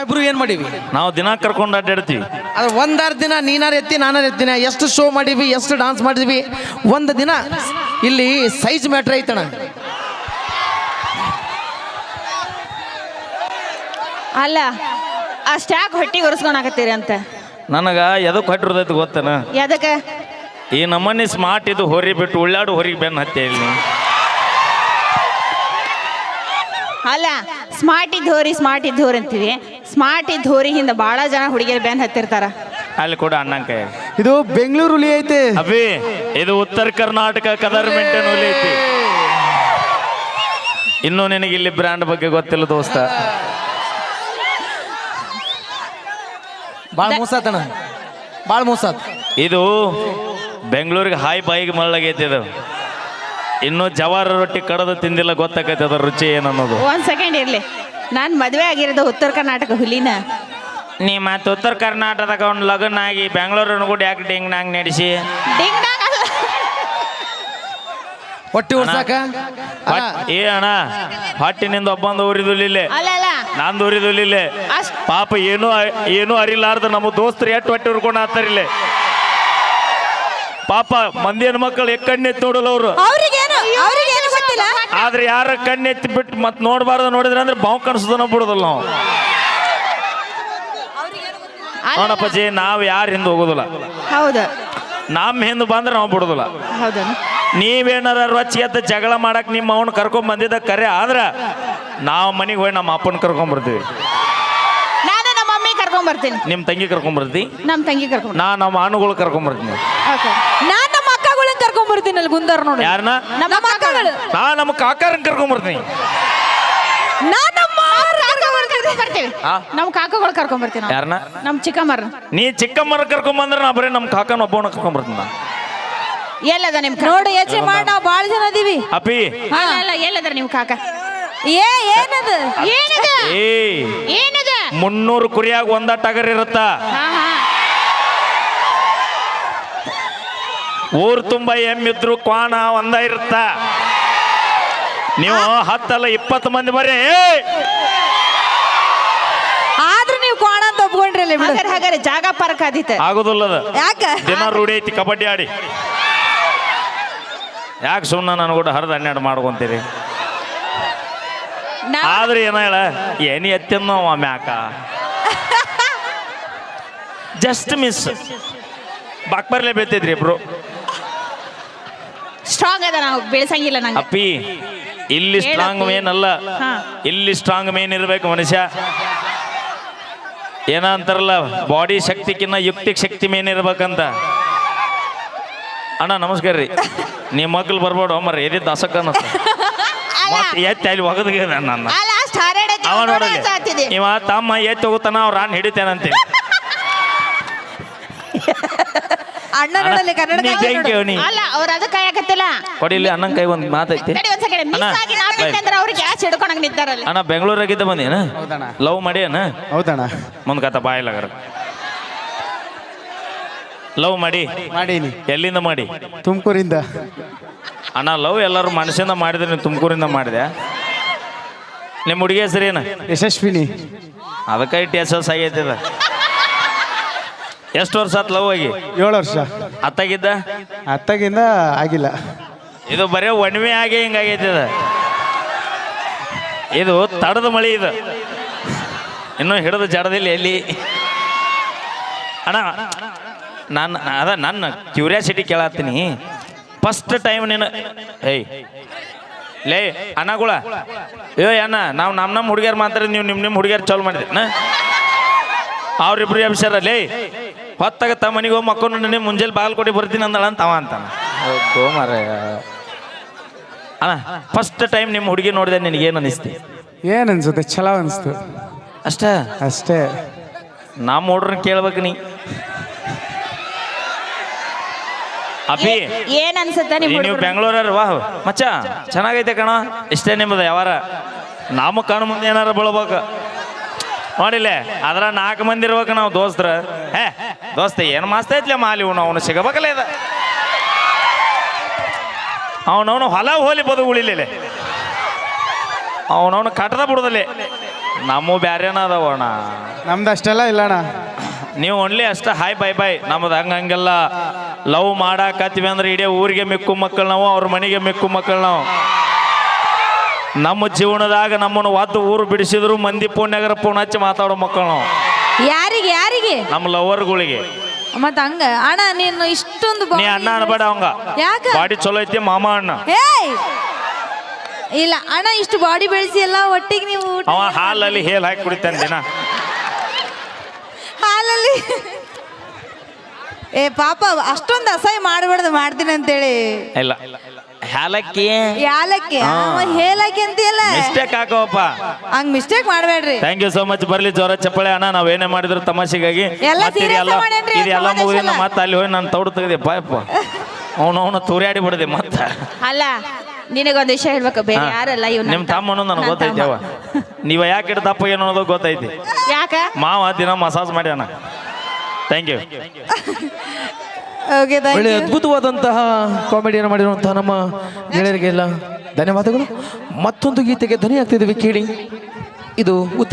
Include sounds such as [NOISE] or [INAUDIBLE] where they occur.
ನಾವಿಬ್ರು ಏನ್ ಮಾಡಿವಿ? ನಾವು ದಿನ ಕರ್ಕೊಂಡು ಅಡ್ಡಾಡ್ತೀವಿ. ಅದ್ರ ಒಂದಾರು ದಿನ ನೀನಾರು ಎತ್ತಿ ನಾನಾರು ಎತ್ತಿನ ಎಷ್ಟು ಶೋ ಮಾಡಿವಿ ಎಷ್ಟು ಡಾನ್ಸ್ ಮಾಡಿದ್ವಿ. ಒಂದು ದಿನ ಇಲ್ಲಿ ಸೈಜ್ ಮ್ಯಾಟ್ರ್ ಐತಣ ಅಲ್ಲ ಅಷ್ಟ್ಯಾಕೆ ಹೊಟ್ಟಿಗೆ ಒರೆಸ್ಕೊಳಕತ್ತೀರಿ ಅಂತ. ನನಗೆ ಎದಕ್ಕೆ ಹೊಟ್ಟಿರೋದೈತಿ ಗೊತ್ತನ? ಎದಕ್ಕೆ? ಈ ನಮ್ಮನೆ ಸ್ಮಾರ್ಟ್ ಇದು ಹೊರಿ ಬಿಟ್ಟು ಉಳ್ಳಾಡು ಹೊರಿಗೆ ಬೆನ್ನ ಹತ್ತೆ ಇಲ್ಲಿ. ಅಲ್ಲ ಸ್ಮಾರ್ಟ್ ಇದ್ದು ಹೋರಿ ಸ್ಮಾರ್ಟ್ ಇದ್ದು ಹೋರಿ ಅಂತೀವಿ. ಸ್ಮಾರ್ಟ್ ಇದ್ದ ಹೋರಿ ಹಿಂದೆ ಭಾಳ ಜನ ಹುಡುಗಿಯರು ಬೆನ್ ಹತ್ತಿರ್ತಾರ. ಅಲ್ಲಿ ಕೂಡ ಅಣ್ಣನ ಕೈ ಇದು ಬೆಂಗಳೂರು ಹುಲಿ ಐತೆ. ಅಭಿ ಇದು ಉತ್ತರ ಕರ್ನಾಟಕ ಕದರ್ ಹುಲಿ ಐತಿ. ಇನ್ನು ನಿನಗೆ ಇಲ್ಲಿ ಬ್ರ್ಯಾಂಡ್ ಬಗ್ಗೆ ಗೊತ್ತಿಲ್ಲ ದೋಸ್ತ. ಭಾಳ ಮೋಸಾತಣ ಬಾಳ ಮೋಸಾತ್. ಇದು ಬೆಂಗಳೂರಿಗೆ ಹಾಯ್ ಬಾಯಿಗೆ ಮಳ್ಳಗೈತಿ ಇದು. ಇನ್ನು ಜವಾರ ರೊಟ್ಟಿ ಕಡದು ತಿಂದಿಲ್ಲ ಗೊತ್ತಾಗೈತೆ ಅದರ ರುಚಿ ಏನನ್ನೋದು. ಒಂದ್ ಸೆಕೆಂಡ್ ಇರ್ಲಿ. ನಾನು ಮದುವೆ ಆಗಿರೋದು ಉತ್ತರ ಕರ್ನಾಟಕ ಹುಲಿನ. ನೀ ಮತ್ತೆ ಉತ್ತರ ಕರ್ನಾಟಕದಾಗ ಒಂದು ಲಗ್ನ ಆಗಿ ಬೆಂಗಳೂರನ್ನು ಕೂಡ ಯಾಕೆ ಡಿಂಗ್ ನಾಂಗ್ ನಡೆಸಿ? ಡಿಂಗ್ ಡಾಂಗ್ ಅಲ್ಲ. ಹೊಟ್ಟಿ ಉಡ್ಸಾಕ ಏ ಅಣ್ಣ ಹೊಟ್ಟಿನಿಂದ ಒಬ್ಬಂದು ಉರಿದುಲಿಲ್ಲೇ ಅಲ್ಲ ಅಲ್ಲ. ನಂದು ಅಷ್ಟ್ ಪಾಪ ಏನೂ ಏನೂ ಅರಿಲಾರ್ದ ನಮ್ಮ ದೋಸ್ತರು ಎಟ್ಟು ಹೊಟ್ಟೆ ಉರ್ಕೊಂಡು ಆತಾರಿಲ್ಲೇ ಪಾಪ ಮಂದಿ ಹೆಣ್ಮಕ್ಳು ಎಕ್ಕಣ್ಣೆ ನೋಡಲ್ಲ ಅವರು. ಅವ್ರಿಗೇನು ಅವ್ರಿಗೇನು ಗೊತ್ತಿಲ್ಲ. ಆದ್ರೆ ಯಾರ ಕಣ್ಣೆತ್ತಿ ಬಿಟ್ಟು ಮತ್ತೆ ನೋಡಬಾರ್ದು ನೋಡಿದ್ರೆ ಅಂದ್ರೆ ಬಾವು ಕಾಣಿಸೋದನ್ನ ಬಿಡೋದಿಲ್ಲ ನಾವು. ನೋಡಪ್ಪಜಿ ನಾವು ಯಾರ ಹಿಂದೆ ಹೋಗೋದಿಲ್ಲ. ಹೌದು. ನಮ್ಮ ಹಿಂದೆ ಬಂದ್ರೆ ನಾವು ಬಿಡೋದಿಲ್ಲ. ಹೌದು. ನೀವೇನಾರ ರೊಚ್ಚಿ ಎದ್ದು ಜಗಳ ಮಾಡಕ್ ನಿಮ್ಮ ಅವನ್ ಕರ್ಕೊಂಡ್ ಬಂದಿದ್ದ ಕರೆ ಆದ್ರ ನಾವು ಮನೆಗೆ ಹೋಗಿ ನಮ್ಮ ಅಪ್ಪನ ಕರ್ಕೊಂಡ್ ಬರ್ತೀವಿ. ನಾನು ನಮ್ಮ ಮಮ್ಮಿ ಕರ್ಕೊಂಡ್ ಬರ್ತೀನಿ. ನಿಮ್ಮ ತಂಗಿ ಕರ್ಕೊಂಡ್ ಬರ್ತಿ? ನಮ್ಮ ತಂಗಿ ಕರ್ಕೊಂಡು ನಾ ನಮ್ಮ ಅಣ್ಣಗಳು ಕರ್ಕೊಂಡ್ ಬರ್ತೀನಿ. ಓಕೆ ನಾನ್ ಬರ್ತೀನಿ ಅಲ್ಲಿ ಗುಂದಾರ್ ನೋಡಿ. ಯಾರನ್ನ ನಮ್ಮ ಮಕ್ಕಳು ನಾ ನಮ್ಮ ಕಾಕಾರನ್ ಕರ್ಕೊಂಡ್ ಬರ್ತೀನಿ. ನಾನ್ ನಮ್ಮ ಬರ್ತೀವಿ. ಆ? ನಮ್ಮ ಕಾಕಗಳು ಕರ್ಕೊಂಡ್ ಬರ್ತೀವಿ ನಾವು ಯಾರನ್ನ ನಮ್ಮ ಚಿಕ್ಕಮ್ಮರ ನೀ ಚಿಕ್ಕಮ್ಮನ ಕರ್ಕೊಂಡ್ ಬಂದ್ರೆ ನಾ ಬರೀ ನಮ್ಮ ಕಾಕನ ಒಬ್ಬವನ್ನ ಕರ್ಕೊಂಡ್ ಬರ್ತೀನಿ ನಾ. ಎಲ್ಲದ ನಿಮ್? ನೋಡಿ ಯೋಚನೆ ಮಾಡಿ ನಾವು ಬಾಳ ಜನ ಅದೀವಿ ಅಪ್ಪಿ. ಅಲ್ಲ ಅಲ್ಲ ಎಲ್ಲದ ನಿಮ್ ಕಾಕ? ಏ ಏನದು? ಏನದ? ಏ. ಏನದ? ಮುನ್ನೂರು ಕುರಿಯಾಗ ಒಂದ ಟಗರ್ ಇರುತ್ತ? ಹಾ ಹಾ. ಊರ್ ತುಂಬ ಎಮ್ಮಿದ್ರು ಕ್ವಾಣ ಒಂದ ಇರುತ್ತ ನೀವು ಹತ್ತಲ್ಲ ಇಪ್ಪತ್ತು ಮಂದಿ ಬರ್ರಿ. ಏ! ಆದ್ರೂ ನೀವು ಕೋಣ ಅಂತ ಒಪ್ಕೊಂಡ್ರಿ ಅಲ್ಲಿ ಹಾಗಾರೆ ಹಾಗಾರೆ ಜಾಗ ಪಾರ್ಕ್ ಆದಿತ್ತ. ಆಗುದಿಲ್ಲದ. ಯಾಕ? ದಿನ ರೂಢಿ ಐತಿ ಕಬಡ್ಡಿ ಆಡಿ. ಯಾಕೆ ಸುಮ್ಮನೆ ನಾನು ಕೂಡ ಹರಿದು ಹನ್ನೆರಡು ಮಾಡ್ಕೊಂತೀರಿ? ನಾ ಆದ್ರೆ ಏನ ಹೇಳ? ಏನಿ ಎತ್ತಿನ ಮ್ಯಾಕ. [LAUGHS] ಜಸ್ಟ್ ಮಿಸ್ ಬಾಕ್ಬರ್ಲೆ ಬೀಳ್ತಿದ್ರಿ ಇಬ್ರು. ಅದ ನಾವು ಬೆಳೆಸಂಗಿಲ್ಲ ನಂಗೆ. ಅಪ್ಪಿ ಇಲ್ಲಿ ಸ್ಟ್ರಾಂಗ್ ಮೇನ್ ಅಲ್ಲ ಹಾ. ಇಲ್ಲಿ ಸ್ಟ್ರಾಂಗ್ ಮೇನ್ ಇರ್ಬೇಕು ಮನುಷ್ಯ. ಏನ ಅಂತಾರಲ್ಲ ಬಾಡಿ ಶಕ್ತಿಕಿನ್ನ ಯುಕ್ತಿ ಶಕ್ತಿ ಮೇನ್ ಇರ್ಬೇಕಂತ. ಅಣ್ಣ ನಮಸ್ಕಾರ ರೀ. ನಿಮ್ಮ ಮಕ್ಳು ಬರ್ಬೇಡ ಮರ ಎದಿ ದಾಸಕ್ಕ ಅನ್ನತ್ತ. [LAUGHS] ಮತ್ತೆ ಎತ್ತಿ ಅಲ್ಲಿ ಒಗದ್ಗೆ ನನ್ನ ಅವ ನೋಡಲಿ ಆಗ್ತಿದೆ ಇವ ತಮ್ಮ ಎತ್ತಿ ಹೋಗುತ್ತಾನ ಅವ್ರ ರಾನ್ ಹಿಡಿತೇನಂತೆ. [LAUGHS] ಅಣ್ಣ ನೋಡಲ್ಲಿ ಕನ್ನಡ ನೀ ಬೆಂಕಿ ಅವ್ನಿ. ಅಲ್ಲ ಅವ್ರ ಅದಕ್ಕೆ ಕಾಯಕತ್ತಿಲ್ಲ ಕೊಡಿಲಿ ಅಣ್ಣನ ಕೈ ಒಂದು ಮಾತೈತಿ ತಡಿ ಒಂದ್ ಮಿಸ್ ಅಣ್ಣ, ಆಗಿ ನಾ ಬೈ. ಅಂದ್ರೆ ಅವ್ರಿಗೆ ಗ್ಯಾಸ್ ಹಿಡ್ಕೊಂಡಂಗ್ ನಿಂತಾರಲ್ಲಿ. ಅಣ್ಣ ಬೆಂಗಳೂರಾಗಿದ್ದ ಬಂದೇನ ಹೌದಣ್ಣ. ಲವ್ ಮಾಡಿ ಅಣ್ಣ. ಹೌದಣ್ಣ. ಮುಂದ್ ಕಥ ಬಾಯಿಲಾಗರ ಲವ್ ಮಾಡಿ. ಮಾಡೀನಿ. ಎಲ್ಲಿಂದ ಮಾಡಿ? ತುಮಕೂರಿಂದ. ಅಣ್ಣ ಲವ್ ಎಲ್ಲರೂ ಮನಸ್ಸಿಂದ ಮಾಡಿದ್ರೆ ನೀವು ತುಮಕೂರಿಂದ ಮಾಡಿದೆ. ನಿಮ್ಮ ಹುಡುಗಿ ಹೆಸರು ಏನು ಯಶಸ್ವಿನಿ. ಅದಕ್ಕೆ ಇಟ್ಟು ಎಸ್ ಎಸ್ ಆಗೈತಿದ ಎಷ್ಟು ವರ್ಷ ಆತ್ ಲವ್ ಆಗಿ? ಏಳು ವರ್ಷ. ಅತ್ತಾಗಿದ್ದ? ಅತ್ತಾಗಿಂದ ಆಗಿಲ್ಲ. ಇದು ಬರೀ ಒಣ್ಮೆ ಆಗಿ ಹಿಂಗಾಗೈತಿದ ಇದು. ತಡದ ಮಳಿ ಇದು. ಇನ್ನೂ ಹಿಡಿದು ಜಡದಿಲ್ಲ ಎಲ್ಲಿ? ಅಣ್ಣ ನಾನು ಅದ ನನ್ನ ಕ್ಯೂರಿಯಾಸಿಟಿ ಕೇಳತ್ತೀನಿ. ಫಸ್ಟ್ ಟೈಮ್ ನೀನು ಏಯ್ ಲೇ ಅಣ್ಣಗಳ. ಏ ಅಣ್ಣ ನಾವು ನಮ್ಮ ನಮ್ಮ ಹುಡುಗಿಯರು ಮಾತ್ರ ನೀವು ನಿಮ್ಮ ನಿಮ್ಮ ಹುಡುಗಿಯರು ಚಾಲು ಮಾಡಿದ್ರಿ. ಅವ್ರಿಬ್ರು ಅಭಿಷೇರ ಲೇ. ಹೊತ್ತಾಗ ತಮ್ಮ ಮನೆಗೆ ಹೋಗಿ ಮಕ್ಕಳು ನಿಮ್ಮ ಮುಂಜಾನೆ ಬಾಗಿಲು ಕೊಟ್ಟು ಬರ್ತೀನಿ ಅಂದಳ ಅಂತ ಅವ ಅಂತಾನ. ಮಾರ ಅಣ್ಣ ಫಸ್ಟ್ ಟೈಮ್ ನಿಮ್ಮ ಹುಡುಗಿ ನೋಡಿದೆ ಏನು ಅನಿಸ್ತಿ? ಏನು ಅನಿಸುತ್ತೆ? ಚಲೋ ಅನಿಸ್ತು. ಅಷ್ಟೇ? ಅಷ್ಟೇ. ನಮ್ಮ ಹುಡ್ರನ್ನ ಕೇಳ್ಬೇಕು ನೀ. ಅಭಿ ಏನ್ ಅನ್ಸುತ್ತ ನಿಮ್ ನೀವು? ಬೆಂಗಳೂರ ವಾಹ್ ಮಚ್ಚ ಚೆನ್ನಾಗೈತೆ ಕಣ. ಇಷ್ಟೇ ನಿಮ್ಮದು ಯಾವಾರ. ನಮ್ಮ ಕಣ್ಣು ಮುಂದೆ ಏನಾರ ಬೀಳ್ಬೇಕು. ನೋಡಿಲ್ಲೇ ಅದ್ರ ನಾಲ್ಕು ಮಂದಿ ಇರ್ಬೇಕು ನಾವು ದೋಸ್ತ್ರ. ಹೇ ದೋಸ್ತ ಏನು ಮಸ್ತ್ ಐತ್ಲೆ ಮಾಲಿ ಅವನು ಅವನು ಸಿಗಬೇಕಲ್ಲ ಇದ? ಅವನವನು ಹೊಲ ಹೋಲಿ ಬದು ಉಳಿಲಿಲ್ಲ ಅವನವನು ಕಟ್ಟದ ಬಿಡುದಲ್ಲಿ. ನಮ್ಮ ಬ್ಯಾರೇನ ಅದಾವಣ ನಮ್ದು ಅಷ್ಟೆಲ್ಲ ಇಲ್ಲ ಅಣ್ಣ ನೀವು ಓನ್ಲಿ ಅಷ್ಟೇ ಹಾಯ್ ಬಾಯ್ ಬಾಯ್ ನಮ್ದು ಹಂಗ ಹಂಗೆಲ್ಲ ಲವ್ ಮಾಡಾಕತ್ತೀವಿ ಅಂದ್ರೆ ಇಡೀ ಊರಿಗೆ ಮಿಕ್ಕು ಮಕ್ಕಳು ನಾವು ಅವ್ರ ಮನೆಗೆ ಮಿಕ್ಕು ಮಕ್ಕಳು ನಾವು. ನಮ್ಮ ಜೀವನದಾಗ ನಮ್ಮನ್ನು ಒದ್ದು ಊರು ಬಿಡಿಸಿದ್ರು ಮಂದಿ ಪುಣ್ಯಗರ ಪುಣ್ಯ ಹಚ್ಚಿ ಮಾತಾಡೋ ಮಕ್ಕಳು ನಾವು. ಯಾರಿಗೆ ಯಾರಿಗೆ? ನಮ್ಮ ಲವರ್ಗಳಿಗೆ ಮತ್ತ ಹಂಗ? ಅಣ್ಣ ನೀನು ಇಷ್ಟೊಂದು ನೀ ಅಣ್ಣ ಅನ್ಬೇಡ ಅವಂಗ. ಯಾಕ? ಬಾಡಿ ಚಲೋ ಐತಿ ಮಾಮ ಅಣ್ಣ. ಏಯ್! ಇಲ್ಲ ಅಣ್ಣ ಇಷ್ಟು ಬಾಡಿ ಬೆಳೆಸಿ ಎಲ್ಲ ಒಟ್ಟಿಗೆ ನೀವು ಅವ ಹಾಲಲ್ಲಿ ಹೇಲ್ ಹಾಕಿ ಕುಡಿತಾನೆ ದಿನ. ಹಾಲಲ್ಲಿ ಏ ಪಾಪ ಅಷ್ಟೊಂದು ಅಸಹ್ಯ ಮಾಡಬಾರ್ದು ಮಾಡ್ತೀನಿ ಅಂತೇಳಿ. ಇಲ್ಲ. ಹಾಲಕ್ಕಿ ಯಾಲಕ್ಕಿ? ಹೇಲಕ್ಕಿ ಅಂತೀಯಲ್ಲ? ಮಿಸ್ಟೇಕ್ ಹಾಕೋಪ್ಪ. ಹಂಗ್ ಮಿಸ್ಟೇಕ್ ಮಾಡಬೇಡ್ರಿ. ಥ್ಯಾಂಕ್ ಯು ಸೋ ಮಚ್ ಬರ್ಲಿ ಜೋರ ಚಪ್ಪಳೆ ಅಣ್ಣ ನಾವ್ ಏನೇ ಮಾಡಿದ್ರು ತಮಾಷೆಗಾಗಿ ಎಲ್ಲ ಮತ್ತೆ serious ಇದೆಲ್ಲ ಮಾಡೇನ್ರಿ, ಇದೆಲ್ಲ ಎಲ್ಲ. ಮತ್ತೆ ಅಲ್ಲಿ ಹೋಗಿ ನಾನು ತೌಡು ತೆಗೆದೆ ಪಾಯಪ್ಪ ಅವನು ಅವನು ತೂರ್ಯಾಡಿ ಬಿಡದೆ ಮತ್ತ. ಅಲ್ಲ ನಿನಗೊಂದು ವಿಷಯ ಹೇಳ್ಬೇಕು ಬೇರೆ ಯಾರಲ್ಲ ಇವ್ ನಿಮ್ ತಮ್ಮ ಅನ್ನೋದು ನನಗೆ ಗೊತ್ತೈತಿ ಅವ ನೀವ ಯಾಕೆ ಇಟ್ಟು ದಪ್ಪ ಏನು ಅನ್ನೋದು ಗೊತ್ತೈತಿ. ಯಾಕ? ಮಾವ ದಿನ ಮಸಾಜ್ ಮಾಡ್ಯಾನ. ಥ್ಯಾಂಕ್ ಯು ಓಕೆ ಒಳ್ಳೆ ಅದ್ಭುತವಾದಂತಹ ಕಾಮಿಡಿಯನ್ನು ಮಾಡಿರುವಂತಹ ನಮ್ಮ ಗೆಳೆಯರಿಗೆಲ್ಲ ಧನ್ಯವಾದಗಳು. ಮತ್ತೊಂದು ಗೀತೆಗೆ ಧ್ವನಿ ಆಗ್ತಿದ್ದೀವಿ ಕೇಳಿ. ಇದು ಉತ್ತರ